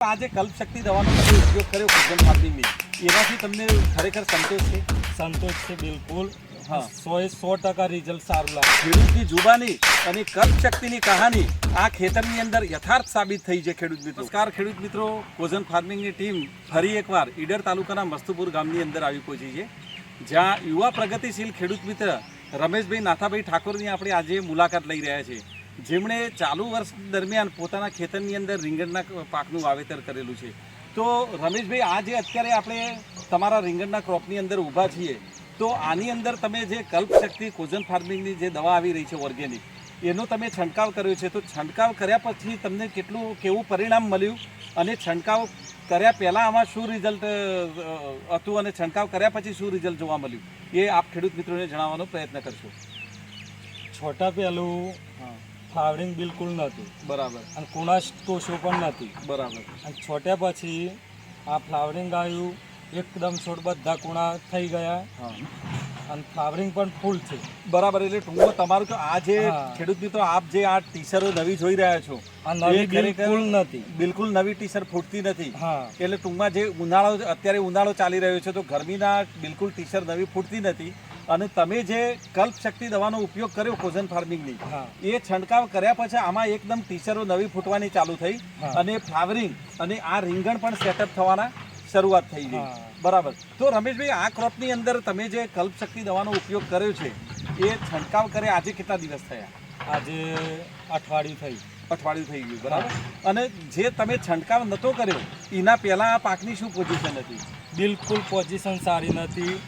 આજે કલ્પશક્તિ દવાનો તમે ઉપયોગ કર્યો કુંજન ફાર્મિંગની એનાથી તમને ખરેખર સંતોષ છે? સંતોષ છે બિલકુલ. હા. સો એ સો ટકા રિઝલ્ટ સારું લાગે. ખેડૂતની જુબાની અને કલ્પશક્તિની કહાની આ ખેતરની અંદર યથાર્થ સાબિત થઈ છે ખેડૂત મિત્રો. નમસ્કાર ખેડૂત મિત્રો. કોઝન ફાર્મિંગની ટીમ ફરી એકવાર ઈડર તાલુકાના મસ્તુપુર ગામની અંદર આવી પહોંચી છે. જ્યાં યુવા પ્રગતિશીલ ખેડૂત મિત્ર રમેશભાઈ નાથાભાઈ ઠાકોરની આપણે આજે મુલાકાત લઈ રહ્યા છે જેમણે ચાલુ વર્ષ દરમિયાન પોતાના ખેતરની અંદર રીંગણના પાકનું વાવેતર કરેલું છે. તો રમેશભાઈ આજે અત્યારે આપણે તમારા રીંગણના ક્રોપની અંદર ઊભા છીએ તો આની અંદર તમે જે કલ્પશક્તિ કોઝન ફાર્મિંગની જે દવા આવી રહી છે ઓર્ગેનિક એનો તમે છંટકાવ કર્યો છે. તો છંટકાવ કર્યા પછી તમને કેટલું કેવું પરિણામ મળ્યું? અને છંટકાવ કર્યા પહેલાં આમાં શું રિઝલ્ટ હતું? અને છંટકાવ કર્યા પછી શું રિઝલ્ટ જોવા મળ્યું? એ આપ ખેડૂત મિત્રોને જણાવવાનો પ્રયત્ન કરશો. છોટા પહેલું ફ્લાવરિંગ બિલકુલ નહોતું બરાબર. અને કુણાશ ટોશો પણ નથી. બરાબર. અને છોટ્યા પછી આ ફ્લાવરિંગ આવ્યું એકદમ છોડ બધા કુણા થઈ ગયા. અને ફ્લાવરિંગ પણ ફૂલ છે. બરાબર એટલે ટૂંકમાં તમારું તો આ જે. ખેડૂત મિત્રો આપ જે આ ટીશરો નવી જોઈ રહ્યા છો આ નવી બિલકુલ નથી. બિલકુલ નવી ટીશર ફૂટતી નથી. એટલે ટૂંકમાં જે ઉનાળો અત્યારે ઉનાળો ચાલી રહ્યો છે તો ગરમીના બિલકુલ ટીશર નવી ફૂટતી નથી. અને તમે જે કલ્પશક્તિ દવાનો ઉપયોગ કર્યો કોઝન ફાર્મિંગની એ છંટકાવ કર્યા પછી આમાં એકદમ ટીચરો નવી ફૂટવાની ચાલુ થઈ અને ફ્લાવરિંગ અને આ રીંગણ પણ સેટઅપ થવાના શરૂઆત થઈ ગઈ. બરાબર. તો રમેશભાઈ આ ક્રોપની અંદર તમે જે કલ્પશક્તિ દવાનો ઉપયોગ કર્યો છે એ છંટકાવ કરે આજે કેટલા દિવસ થયા? આજે અઠવાડિયું થઈ. અઠવાડિયું થઈ ગયું બરાબર? અને જે તમે છંટકાવ નતો કર્યો એના પહેલા આ પાકની શું પોઝિશન હતી? બિલકુલ પોઝિશન સારી નથી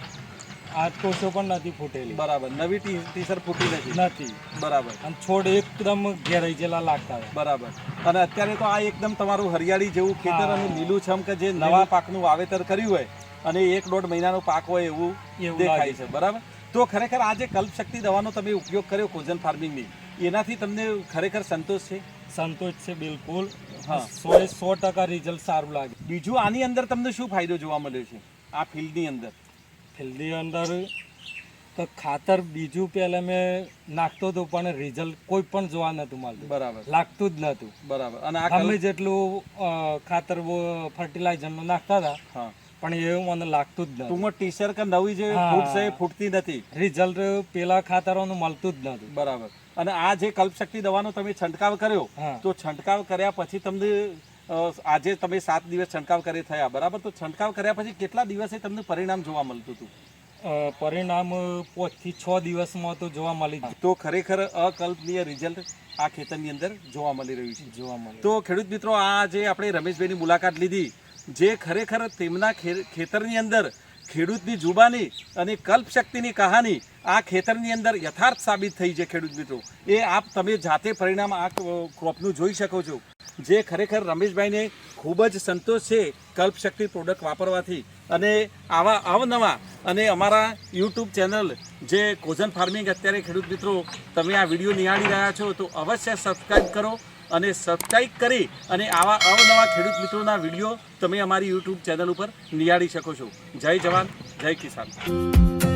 આ ટોશો પણ નથી ફૂટેલી. બરાબર. નવી ટી ટીશર ફૂટી નથી નથી. બરાબર. અને છોડ એકદમ ઘેરાઈ જેલા લાગતા હોય. બરાબર. અને અત્યારે તો આ એકદમ તમારું હરિયાળી જેવું ખેતર અને અને લીલુંછમ કે જે નવા પાકનું વાવેતર કર્યું હોય અને એક દોઢ મહિનાનો પાક હોય એવું દેખાય છે. બરાબર? તો ખરેખર આ જે કલ્પશક્તિ દવાનો તમે ઉપયોગ કર્યો કોઝન ફાર્મિંગની એનાથી તમને ખરેખર સંતોષ છે? સંતોષ છે બિલકુલ. હા. સો એ સો ટકા રિઝલ્ટ સારું લાગે. બીજું આની અંદર તમને શું ફાયદો જોવા મળ્યો છે? આ ફિલ્ડની અંદર. ફિલ્ડની અંદર તો ખાતર બીજું પહેલાં મેં નાખતો હતો પણ રિઝલ્ટ કોઈ પણ જોવા નતું મળતું. બરાબર. લાગતું જ નતું બરાબર. અને અમે જેટલું ખાતર ફર્ટિલાઇઝરનું નાખતા હતા હા. પણ એવું મને લાગતું જ નથી ટૂંકમાં ટીશર કે નવી જે ફૂટ છે એ ફૂટતી નથી. રિઝલ્ટ પેલા ખાતરોનું મળતું જ નતું બરાબર. અને આ જે કલ્પશક્તિ દવાનો તમે છંટકાવ કર્યો તો છંટકાવ કર્યા પછી તમને આજે તમે સાત દિવસ છંટકાવ કરે થયા બરાબર? તો છંટકાવ કર્યા પછી કેટલા દિવસે તમને પરિણામ જોવા મળતું હતું? પરિણામ પાંચથી છ દિવસમાં તો જોવા મળી તો ખરેખર અકલ્પનીય રિઝલ્ટ આ ખેતરની અંદર જોવા મળી રહ્યું છે. જોવા મળે તો ખેડૂત મિત્રો આ જે આપણે રમેશભાઈની મુલાકાત લીધી જે ખરેખર તેમના ખેતરની અંદર ખેડૂતની જુબાની અને કલ્પશક્તિની કહાની આ ખેતરની અંદર યથાર્થ સાબિત થઈ છે ખેડૂત મિત્રો. એ આપ તમે જાતે પરિણામ આ ક્રોપનું જોઈ શકો છો. જે ખરેખર રમેશભાઈને ખૂબ જ સંતોષ છે કલ્પશક્તિ પ્રોડક્ટ વાપરવાથી. અને આવા અવનવા અને અમારા યુટ્યુબ ચેનલ જે કોઝન ફાર્મિંગ અત્યારે ખેડૂત મિત્રો તમે આ વીડિયો નિહાળી રહ્યા છો, તો અવશ્ય સબસ્ક્રાઈબ કરો અને સબસ્ક્રાઈબ કરી અને આવા અવનવા ખેડૂત મિત્રોના વીડિયો તમે અમારી યુટ્યુબ ચેનલ ઉપર નિહાળી શકો છો. જય જવાન, જય કિસાન.